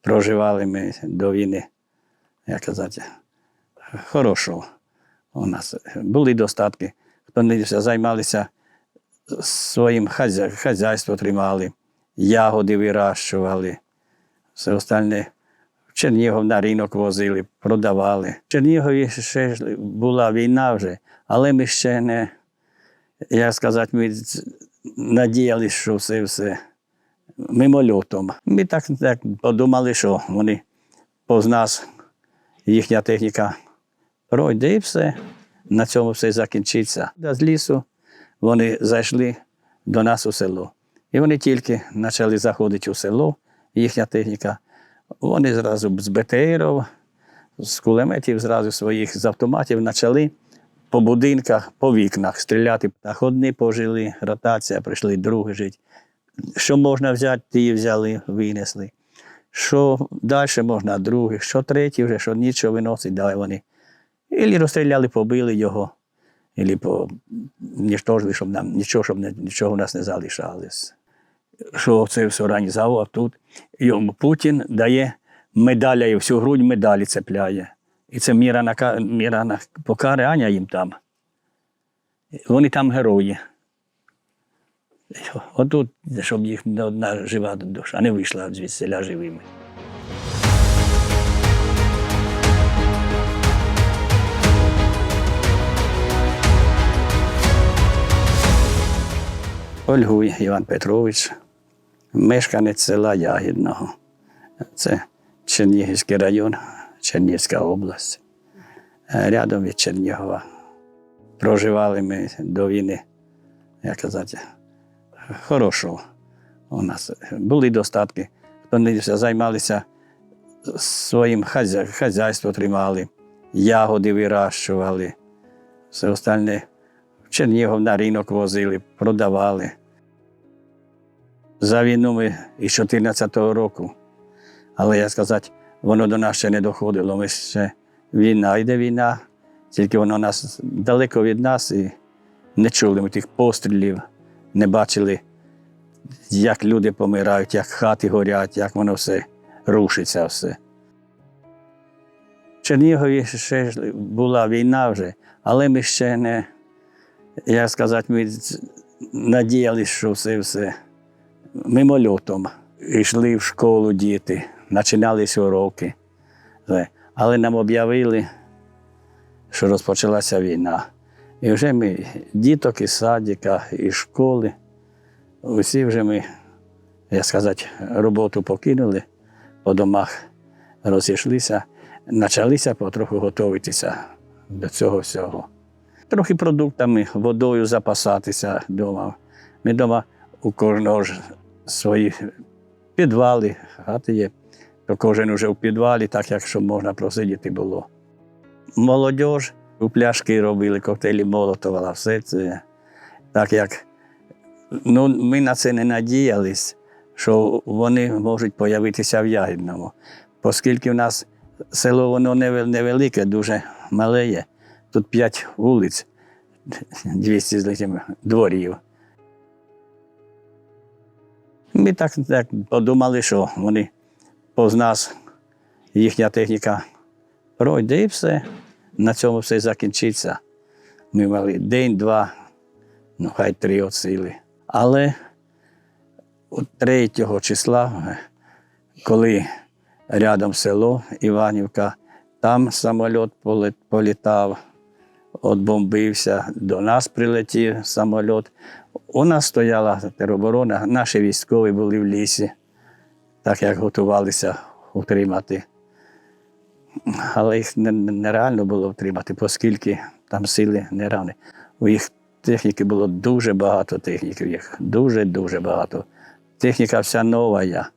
проживали ми до війни, як казати, хорошого у нас. Були достатки. Хто не займалися своїм хазя... хазяйство тримали, ягоди вирощували, все остальне. В Чернігов на ринок возили, продавали. В Чернігові ще була війна вже, але ми ще не, як сказати, ми надіялися, що все все мимольотом. Ми так, так подумали, що вони повз нас, їхня техніка пройде і все. На цьому все закінчиться. З лісу вони зайшли до нас у село. І вони тільки почали заходити у село, їхня техніка. Вони зразу з БТРів, з кулеметів, зразу своїх з автоматів почали по будинках, по вікнах стріляти. Так одні пожили, ротація, прийшли другі жити. Що можна взяти, ті взяли, винесли. Що далі можна других, що треті вже, що нічого виносить, давай вони. Ілі розстріляли, побили його, ілі по ніштожили, щоб нам нічого, щоб нічого в нас не залишалось. Що це все організував тут. Йому Путін дає медаля і всю грудь медалі цепляє. І це міра на, міра на покарання їм там. Вони там герої. Отут, щоб їх не одна жива душа не вийшла звідсіля живими. Ольгуй Іван Петрович, мешканець села Ягідного. Це Чернігівський район, Чернігівська область. Рядом від Чернігова. Проживали ми до війни, як казати, хорошого у нас. Були достатки. Не займалися своїм хазя... хазяйство тримали, ягоди вирощували, все остальне. В Чернігов на ринок возили, продавали. За війну ми із 14-го року. Але я сказати, воно до нас ще не доходило. Ми ще війна йде війна, тільки воно нас далеко від нас і не чули ми тих пострілів, не бачили, як люди помирають, як хати горять, як воно все рушиться все. В Чернігові ще була війна вже, але ми ще не, як сказати, ми надіялися, що все все мимольотом. Йшли в школу діти, починалися уроки. Але нам об'явили, що розпочалася війна. І вже ми, діток із садика, із школи, усі вже ми, як сказати, роботу покинули, по домах розійшлися, почалися потроху готуватися до цього всього. Трохи продуктами, водою запасатися вдома. Ми вдома у кожного ж свої підвали, хати є, то кожен уже в підвалі, так як щоб можна просидіти було. Молодь пляшки робили, коктейлі Молотова, все це. Так як ну, ми на це не надіялись, що вони можуть з'явитися в Ягідному. Оскільки в нас село воно невелике, дуже мале. Тут п'ять вулиць, 200 з лишнім дворів. Ми так, так подумали, що вони повз нас, їхня техніка пройде і все. На цьому все закінчиться. Ми мали день-два, ну хай три от сили. Але 3 числа, коли рядом село Іванівка, там самоліт політав, отбомбився, до нас прилетів самоліт. У нас стояла тероборона, наші військові були в лісі, так як готувалися утримати. Але їх нереально було втримати, оскільки там сили неравні. У їх техніки було дуже багато техніки, їх дуже-дуже багато. Техніка вся нова,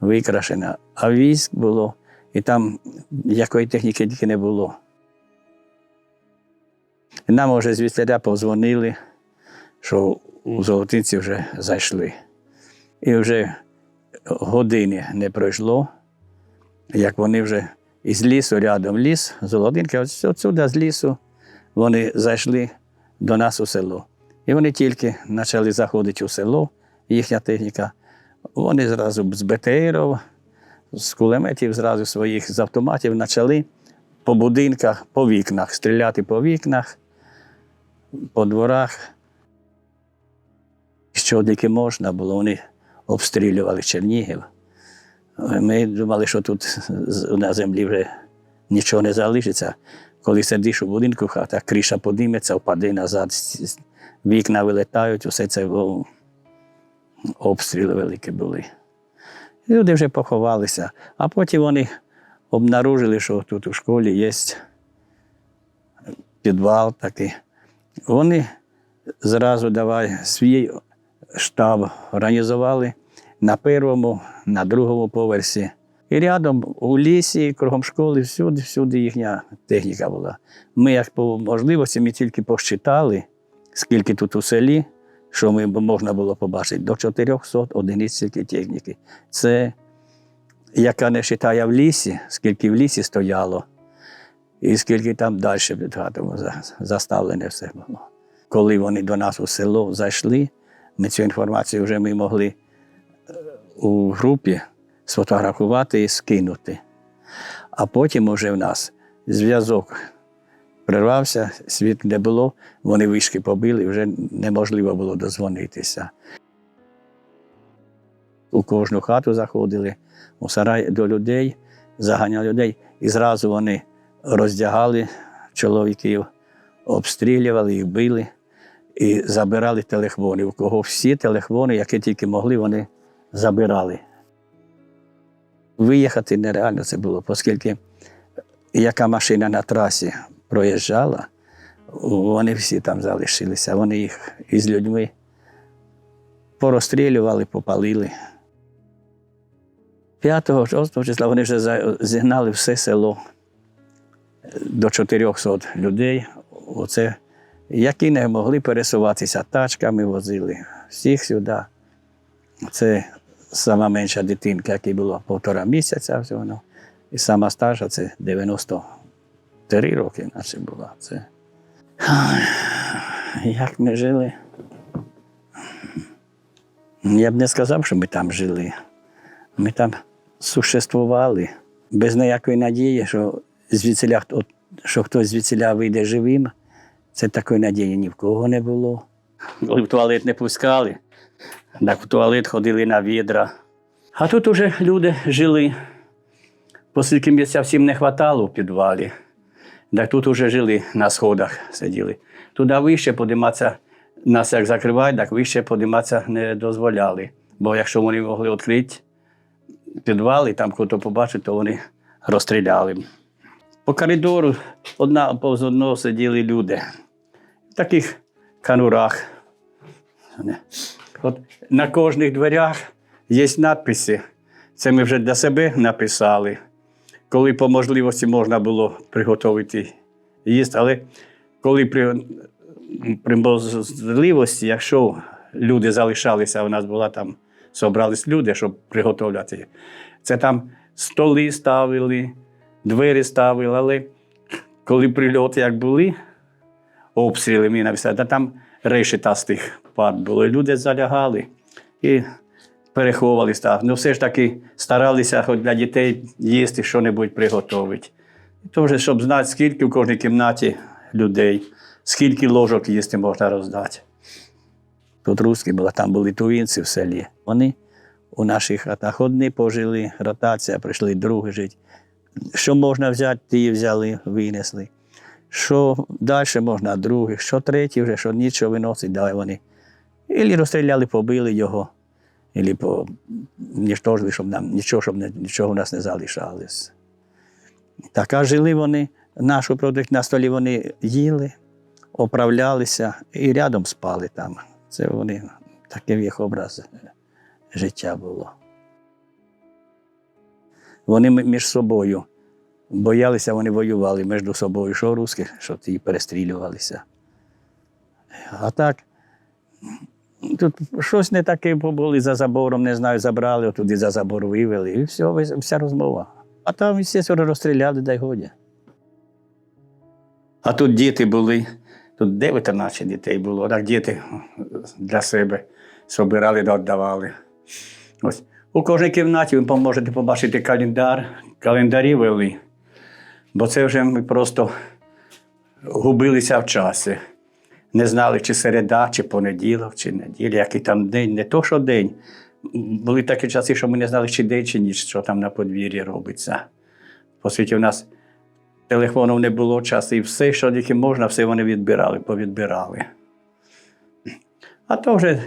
викрашена, а військ було, і там якої техніки тільки не було. Нам вже звідтіля позвонили, що у Золотинці вже зайшли. І вже години не пройшло, як вони вже із лісу, рядом ліс, Золотинка, ось отсюди з лісу вони зайшли до нас у село. І вони тільки почали заходити у село, їхня техніка. Вони зразу з БТРів, з кулеметів зразу своїх з автоматів почали по будинках, по вікнах, стріляти по вікнах, по дворах. Що тільки можна було, вони обстрілювали Чернігів. Ми думали, що тут на землі вже нічого не залишиться. Коли сидиш у будинку, хата, криша подиметься, впаде назад, вікна вилетають, усе це о, обстріли великі були. Люди вже поховалися, а потім вони обнаружили, що тут у школі є підвал такий. Вони зразу давай свій штаб організували на першому, на другому поверсі. І рядом у лісі, кругом школи, всюди, всюди їхня техніка була. Ми, як по можливості, ми тільки посчитали, скільки тут у селі, що ми можна було побачити, до 400 одиниць техніки. Це яка не вважає в лісі, скільки в лісі стояло, і скільки там далі під заставлене все було. Коли вони до нас у село зайшли, ми цю інформацію вже ми могли у групі сфотографувати і скинути. А потім уже в нас зв'язок прервався, світ не було, вони вишки побили, вже неможливо було дозвонитися. У кожну хату заходили, у сарай до людей, заганяли людей, і зразу вони роздягали чоловіків, обстрілювали їх, били і забирали телефони. У кого всі телефони, які тільки могли, вони забирали. Виїхати нереально це було, оскільки яка машина на трасі проїжджала, вони всі там залишилися. Вони їх із людьми порозстрілювали, попалили. 5-6 числа вони вже зігнали все село до 400 людей. Оце, які не могли пересуватися тачками, возили всіх сюди. Це сама менша дитинка, якій було півтора місяця всього. ну, І сама старша це 93 роки, наче була. Це... Як ми жили? Я б не сказав, що ми там жили. Ми там существували без ніякої надії, що звідсіля, що хтось звідсіля вийде живим. Це такої надії ні в кого не було. Коли в туалет не пускали, так в туалет ходили на відра. А тут уже люди жили. Оскільки місця всім не вистачало в підвалі, так тут уже жили на сходах, сиділи. Туди вище подиматися, нас як закривають, так вище подиматися не дозволяли. Бо якщо вони могли відкрити підвал і там хто побачить, то вони розстріляли. По коридору одна повз одного сиділи люди. Таких канурах. От на кожних дверях є надписи. Це ми вже для себе написали. Коли по можливості можна було приготувати їсти, але коли при, при можливості, якщо люди залишалися, у нас була там, зібрались люди, щоб приготувати, це там столи ставили, двері ставили, але коли прильоти як були, обстріли міна та там тих парт було. Люди залягали і переховувалися. Ну, все ж таки старалися хоч для дітей їсти що-небудь приготувати. І щоб знати, скільки в кожній кімнаті людей, скільки ложок їсти можна роздати. Тут русські були, там були тувінці в селі. Вони у наших хатах одні пожили, ротація, прийшли другі жити. Що можна взяти, ті взяли, винесли. Що далі можна других, що третій вже, що нічого виносить, давай вони. Ілі розстріляли, побили його, ілі по ніштожили, щоб нам нічого, щоб не, нічого в нас не залишалось. Так, а жили вони, нашу продукт на столі вони їли, оправлялися і рядом спали там. Це вони, такий їх образ життя було. Вони між собою боялися, вони воювали між собою, що русських, що ті перестрілювалися. А так, тут щось не таке побули за забором, не знаю, забрали, туди за забор вивели, і все, вся розмова. А там всі розстріляли, дай годі. А тут діти були, тут 19 дітей було, так діти для себе собирали да віддавали. Ось У кожній кімнаті ви можете побачити календар, календарі вели. Бо це вже ми просто губилися в часі. Не знали, чи середа, чи понеділок, чи неділя, який там день, не то, що день. Були такі часи, що ми не знали, чи день, чи ніч, що там на подвір'ї робиться. По світі, у нас телефонів не було часу, і все, що тільки можна, все вони відбирали, повідбирали. А то вже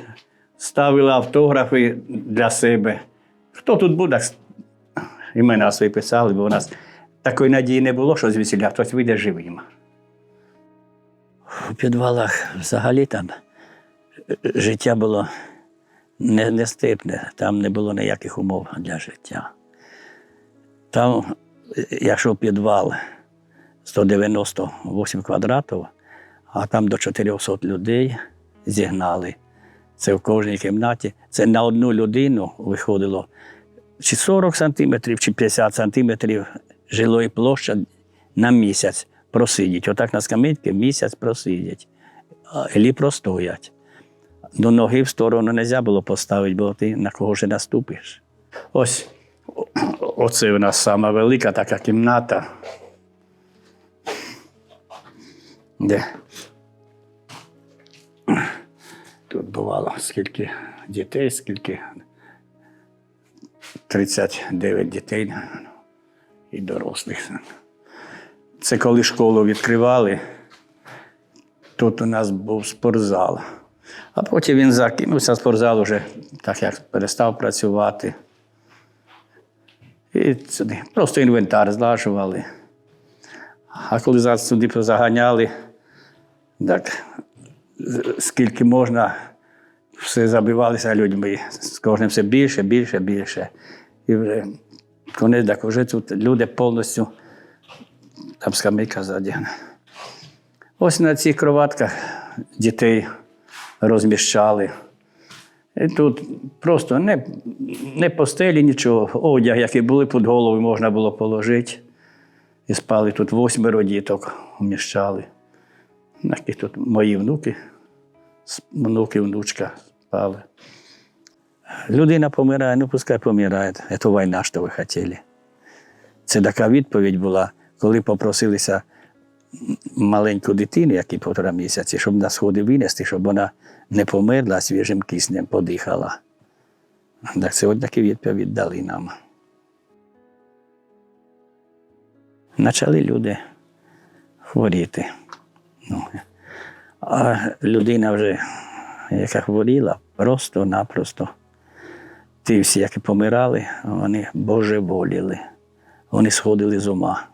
ставили автографи для себе. Хто тут буде, імена свої писали, бо у нас такої надії не було, що звідсіля хтось вийде живим. У підвалах взагалі там життя було не- нестипне, там не було ніяких умов для життя. Там, якщо підвал 198 квадратів, а там до 400 людей зігнали. Це в кожній кімнаті. Це на одну людину виходило чи 40 сантиметрів, чи 50 сантиметрів жилої площі на місяць просидять. Отак на скамейці місяць просидять. Або простоять. До ноги в сторону не можна було поставити, бо ти на кого ж наступиш. Ось оце у нас сама велика така кімната. Де тут бувало скільки дітей, скільки 39 дітей і дорослих. Це коли школу відкривали, тут у нас був спортзал. А потім він закинувся спортзал уже, так як перестав працювати. І сюди просто інвентар злажували. А коли зараз сюди заганяли, так скільки можна, все забивалися людьми. З кожним все більше, більше, більше. І вже конець, так тут люди повністю там скамейка задягне. Ось на цих кроватках дітей розміщали. І тут просто не, не постелі, нічого. Одяг, який були під головою, можна було положити. І спали тут восьмеро діток вміщали. Тут мої внуки, внуки, внучка спали. Людина помирає, ну пускай помирає. Це війна, що ви хотіли. Це така відповідь була, коли попросилися маленьку дитину, якій півтора місяці, щоб на сходи винести, щоб вона не померла, а свіжим киснем подихала. Так це от відповідь дали нам. Почали люди хворіти. Ну, а людина вже, яка хворіла, просто-напросто. Ті всі, які помирали, вони божеволіли, вони сходили з ума.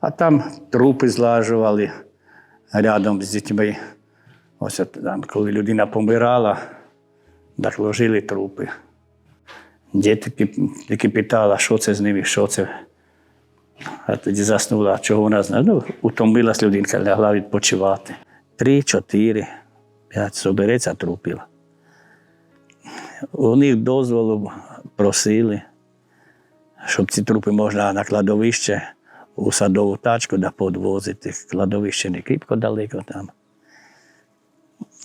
А там трупи злажували рядом з дітьми. Ось там, коли людина помирала, так ложили трупи. Діти таки питали, що це з ними, що це. А тоді заснула, чого вона знає. Ну, утомилась людинка, лягла відпочивати. Три, чотири, п'ять собереться трупів. У них дозволу просили, щоб ці трупи можна на кладовище у садову тачку да подвозити. Кладовище не кріпко далеко там.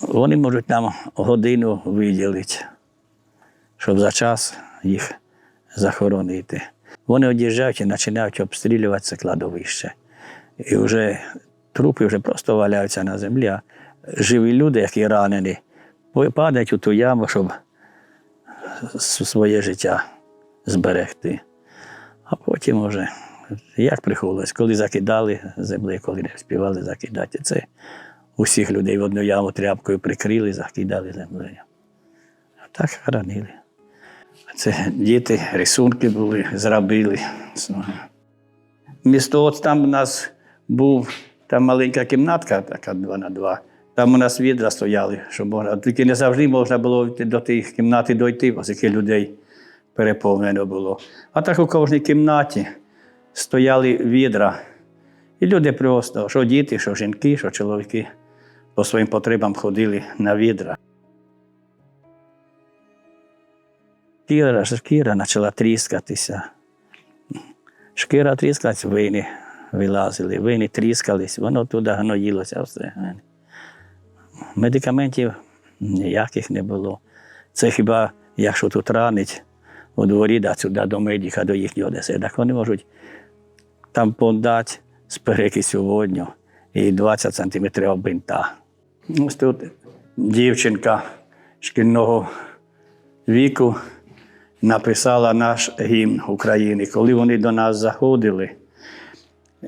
Вони можуть нам годину виділити, щоб за час їх захоронити. Вони од'їжджають і починають обстрілювати це кладовище. І вже трупи вже просто валяються на землі, а живі люди, які ранені, падають у ту яму, щоб своє життя зберегти. А потім вже, як приходилось, коли закидали землею, коли не співали закидати, це усіх людей в одну яму тряпкою прикрили, закидали землею. А так хоронили. Це діти, рисунки були, зробили. Місто от там у нас був там маленька кімнатка, така два на два. Там у нас відра стояли, що можна. Тільки не завжди можна було до тих кімнати дойти, оскільки людей переповнено було. А так у кожній кімнаті стояли відра. І люди просто, що діти, що жінки, що чоловіки, по своїм потребам ходили на відра. Шкіра, шкіра почала тріскатися. Шкіра тріскалась, вини вилазили, вини тріскались, воно туди гноїлося все. Медикаментів ніяких не було. Це хіба, якщо тут ранить, у дворі да, сюди до медіка, до їхнього Одеси. Так вони можуть там подати з перекисю водню і 20 сантиметрів бинта. Ось тут дівчинка шкільного віку написала наш гімн України. Коли вони до нас заходили,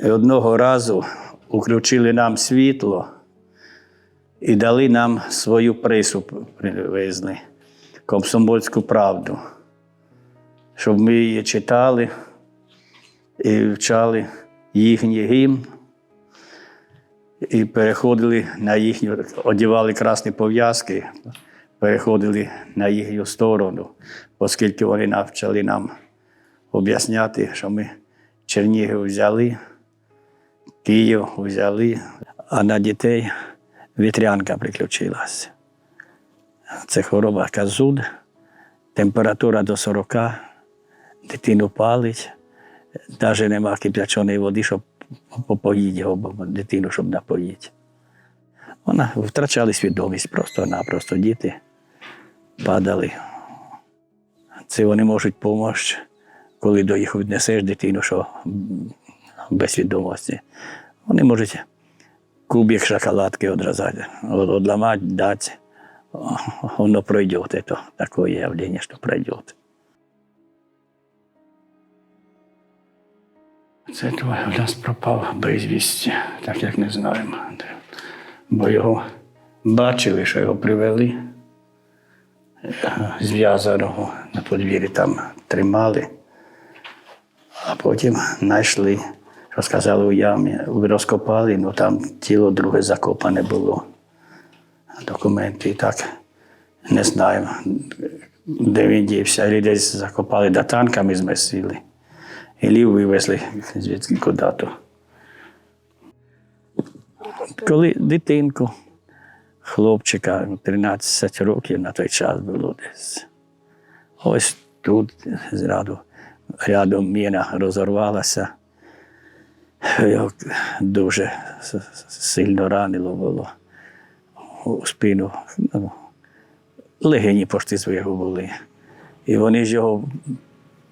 одного разу включили нам світло і дали нам свою прису, привезли, комсомольську правду, щоб ми її читали і вчали їхній гімн. І переходили на їхню, одягали красні пов'язки, переходили на їхню сторону, оскільки вони навчали нам об'ясняти, що ми Чернігів взяли, Київ взяли, а на дітей вітрянка приключилася. Це хвороба яка зуд, температура до 40, дитину палить, навіть нема кип'яченої води, щоб попоїть його, дитину, щоб напоїти. Вона втрачали свідомість просто-напросто діти падали. Це вони можуть допомогти, коли до їх віднесеш дитину, що без свідомості. Вони можуть кубик шоколадки одразати, одламати, дати. Воно пройде, это такое явление, що пройде. Це твоє у нас пропав безвісті, так як не знаємо. Бо його бачили, що його привели зв'язаного на подвір'ї там тримали, а потім знайшли, що сказали у ямі, розкопали, ну там тіло друге закопане було. Документи і так не знаю, де він дівся, і десь закопали, да танками змесили. І вивезли звідки куди-то. Коли дитинку, хлопчика 13 років на той час було десь. Ось тут зраду рядом міна розорвалася. Дуже сильно ранило було у спину. Ну, легені пошти з його були. І вони ж його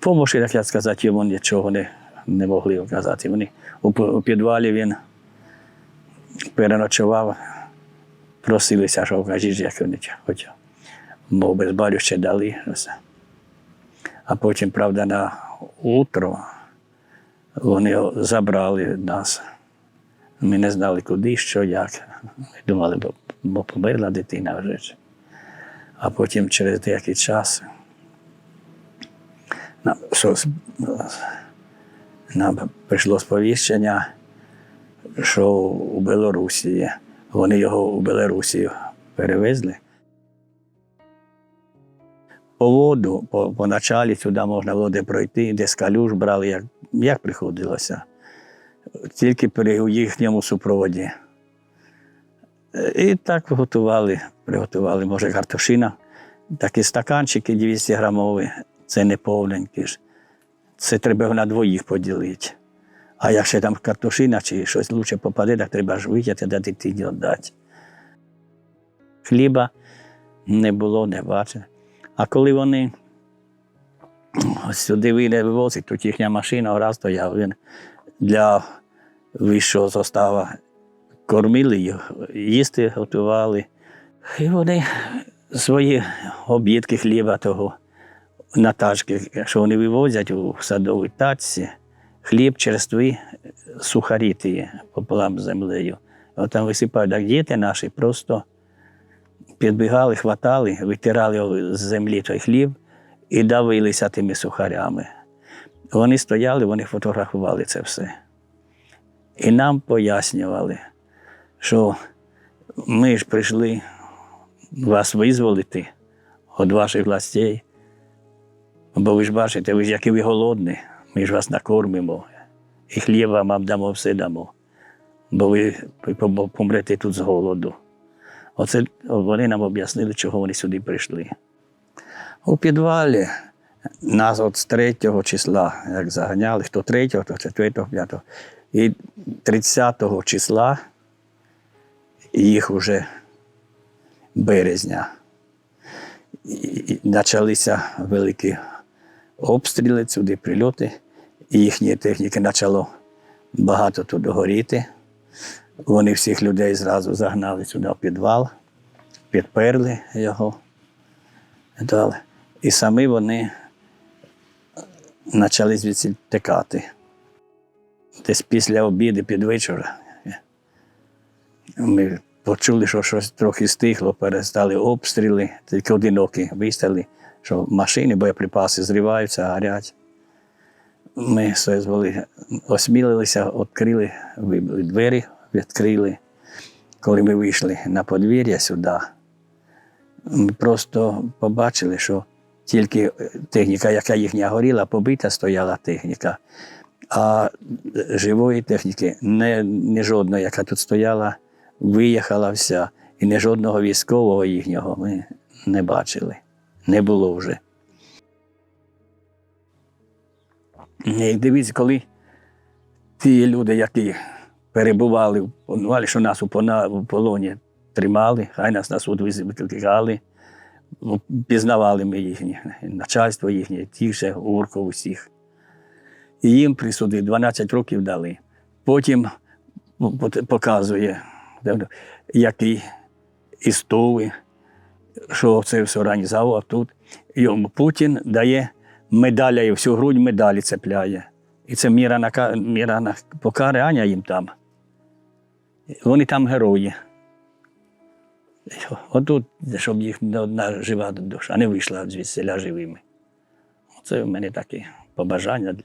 Помощі, як я сказати, йому нічого не, не могли оказати. Вони у, підвалі він переночував, просилися, що кажіть, як вони хоч мов безболюще дали. А потім, правда, на утро вони забрали нас. Ми не знали, куди, що, як. Ми думали, бо, бо померла дитина вже. А потім через деякий час нам, що, нам прийшло сповіщення, що у Білорусі. Вони його у Білорусі перевезли. По воду, по, по началі сюди можна де пройти, де калюж брали, як, як приходилося. Тільки при їхньому супроводі. І так готували, приготували, може, картошина. Такі стаканчики 200 грамові, це не повненькі ж. Це треба на двоїх поділити. А якщо там картошина чи щось лучше попаде, так треба ж витягти, дати дитині віддати. Хліба не було, не бачили. А коли вони сюди вийде вивозить, тут їхня машина раз стояв, він для вищого зостава кормили їх, їсти готували. І вони свої обідки хліба того на тачки, що вони вивозять у садовій тачці, хліб, черстві, сухарі пополам з землею. От там висипають, так діти наші просто підбігали, хватали, витирали з землі той хліб і давилися тими сухарями. Вони стояли, вони фотографували це все. І нам пояснювали, що ми ж прийшли вас визволити від ваших властей. Бо ви ж бачите, ви ж які ви голодні, ми ж вас накормимо. І хліба вам дамо, все дамо. Бо ви помрете тут з голоду. Оце вони нам об'яснили, чого вони сюди прийшли. У підвалі нас от з 3 числа, як заганяли, хто 3, хто 4, 5. І 30 числа їх уже березня. І, почалися великі обстріли, сюди прильоти. І їхні техніки почало багато тут горіти. Вони всіх людей зразу загнали сюди в підвал, підперли його. І самі вони почали звідси текати. Десь після обіду під вечора ми почули, що щось трохи стихло, перестали обстріли, тільки одинокі вистріли, що машини, боєприпаси зриваються, горять. Ми созвали, осмілилися, відкрили, двері, відкрили. Коли ми вийшли на подвір'я сюди, ми просто побачили, що тільки техніка, яка їхня горіла, побита стояла техніка, а живої техніки не, не жодної, яка тут стояла, виїхала вся. І не жодного військового їхнього ми не бачили. Не було вже. І дивіться, коли ті люди, які перебували в полоні, що нас у полоні тримали, хай нас на суд викликали, ну, пізнавали ми їхнє, начальство їхнє, ті же Урков усіх. І їм присуди 12 років дали. Потім показує, який із Туви, що це все організував тут. Йому Путін дає медаля і всю грудь медалі цепляє. І це міра на, міра на покарання їм там. Вони там герої. Отут, щоб їх не одна жива душа не вийшла звідси живими. Це в мене таке побажання для